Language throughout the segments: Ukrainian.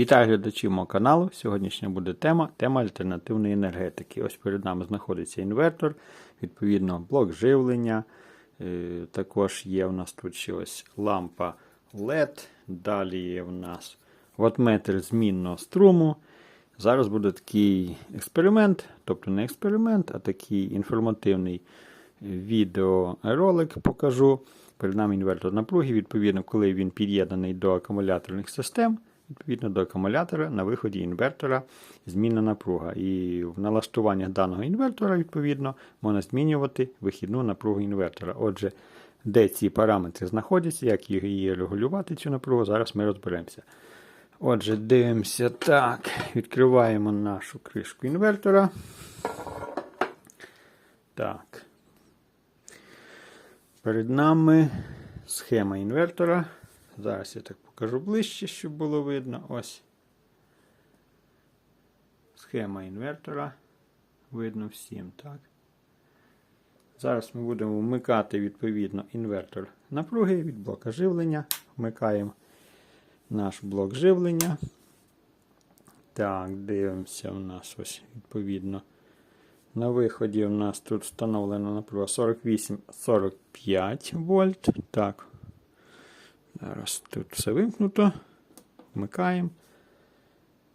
Вітаю глядачів мого каналу. Сьогоднішня буде тема тема альтернативної енергетики. Ось перед нами знаходиться інвертор, відповідно, блок живлення. Е, Також є у нас тут ще ось лампа LED. Далі є в нас ватметр змінного струму. Зараз буде такий експеримент, тобто не експеримент, а такий інформативний відеоролик покажу. Перед нами інвертор напруги, відповідно, коли він під'єднаний до акумуляторних систем, відповідно до акумулятора на виході інвертора змінна напруга. І в налаштуваннях даного інвертора, відповідно, можна змінювати вихідну напругу інвертора. Отже, де ці параметри знаходяться, як її регулювати, цю напругу, зараз ми розберемося. Отже, дивимося так. Відкриваємо нашу кришку інвертора. Так. Перед нами схема інвертора. Зараз я так покажу ближче, щоб було видно. Ось. Схема інвертора. Видно всім, так. Зараз ми будемо вмикати відповідно інвертор напруги від блока живлення. Вмикаємо наш блок живлення. Так, дивимося у нас ось відповідно. На виході у нас тут встановлена напруга 48-45 вольт. Так. Зараз тут все вимкнуто. Вмикаємо.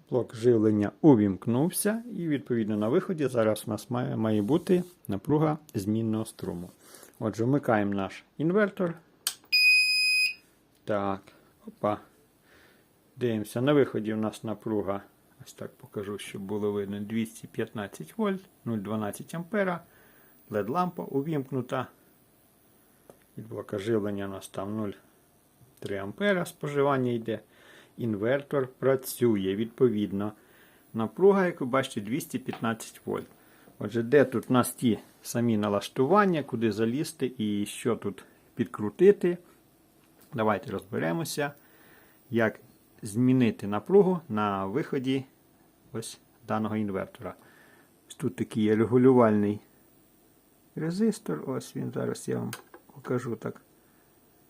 Блок живлення увімкнувся. І відповідно на виході зараз у нас має, має бути напруга змінного струму. Отже, вмикаємо наш інвертор. Так, опа. Дивимося, на виході у нас напруга, ось так покажу, щоб було видно, 215 вольт, 0,12 ампера. LED лампа увімкнута. Від блока живлення у нас там 0,3 ампера споживання йде. Інвертор працює. Відповідно, напруга, як ви бачите, 215 вольт. Отже, де тут у нас ті самі налаштування, куди залізти і що тут підкрутити. Давайте розберемося, як змінити напругу на виході ось даного інвертора. Ось тут такий регулювальний резистор. Ось він зараз я вам покажу так.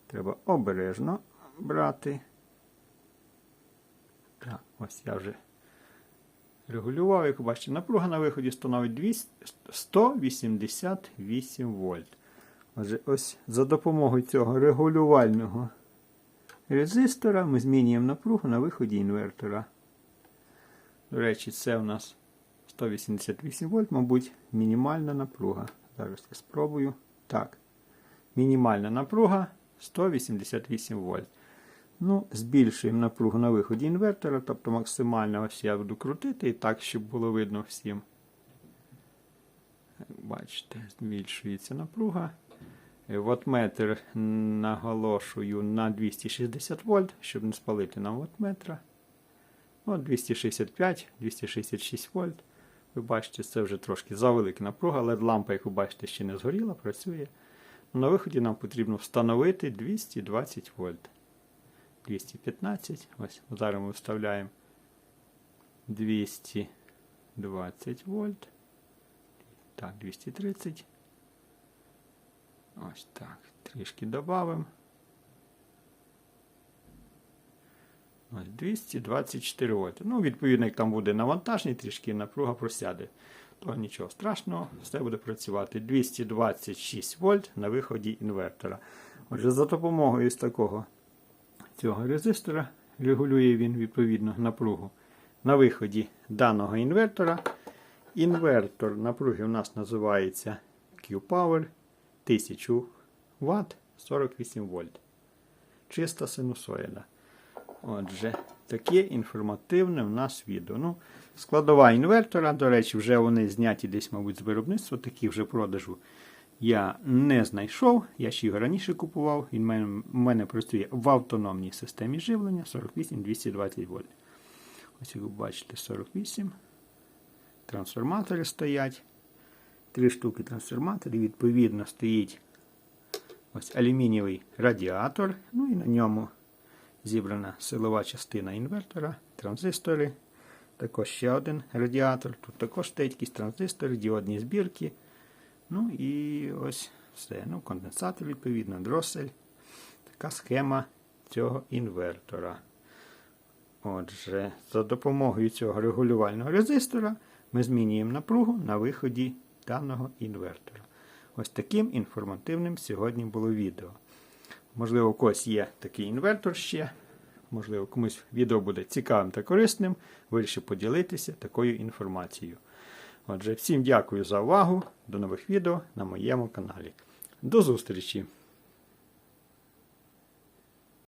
Треба обережно брати. Так, ось я вже регулював, як бачите, напруга на виході становить 188 вольт. Отже, ось за допомогою цього регулювального резистора ми змінюємо напругу на виході інвертора. До речі, це у нас 188 вольт, мабуть, мінімальна напруга. Зараз я спробую. Так. Мінімальна напруга 188 вольт. Ну, Збільшуємо напругу на виході інвертора, тобто максимально ось я буду крутити і так, щоб було видно всім. Бачите, збільшується напруга. Ватметр наголошую на 260 вольт, щоб не спалити нам ватметра. От 265-266 вольт. Ви бачите, це вже трошки завелика напруга, але лампа, як ви бачите, ще не згоріла, працює. На виході нам потрібно встановити 220 вольт. 215. Ось зараз ми вставляємо 220 вольт. Так, 230. Ось так. Трішки додамо. Ось 224 вольт. Ну, відповідно, як там буде навантажний, трішки напруга просяде. То нічого страшного, все буде працювати. 226 вольт на виході інвертора. Отже, за допомогою ось такого цього резистора регулює він відповідно напругу на виході даного інвертора. Інвертор напруги у нас називається Q-Power 1000 Вт 48 вольт. Чиста синусоїда. Отже, таке інформативне в нас відео. Ну, Складова інвертора, до речі, вже вони зняті десь, мабуть, з виробництва, такі вже продажу я не знайшов. Я ще його раніше купував. Він мене, мене працює в автономній системі живлення 48-220 вольт. Ось як ви бачите, 48. Трансформатори стоять. Три штуки трансформаторів. Відповідно, стоїть ось алюмінієвий радіатор. Ну і на ньому зібрана силова частина інвертора, транзистори. Також ще один радіатор. Тут також стоять якісь транзистори, діодні збірки. Ну і ось все. Ну, Конденсатор, відповідно, дросель. Така схема цього інвертора. Отже, за допомогою цього регулювального резистора ми змінюємо напругу на виході даного інвертора. Ось таким інформативним сьогодні було відео. Можливо, у когось є такий інвертор ще. Можливо, комусь відео буде цікавим та корисним. Вирішив поділитися такою інформацією. Отже, всім дякую за увагу. До нових відео на моєму каналі. До зустрічі!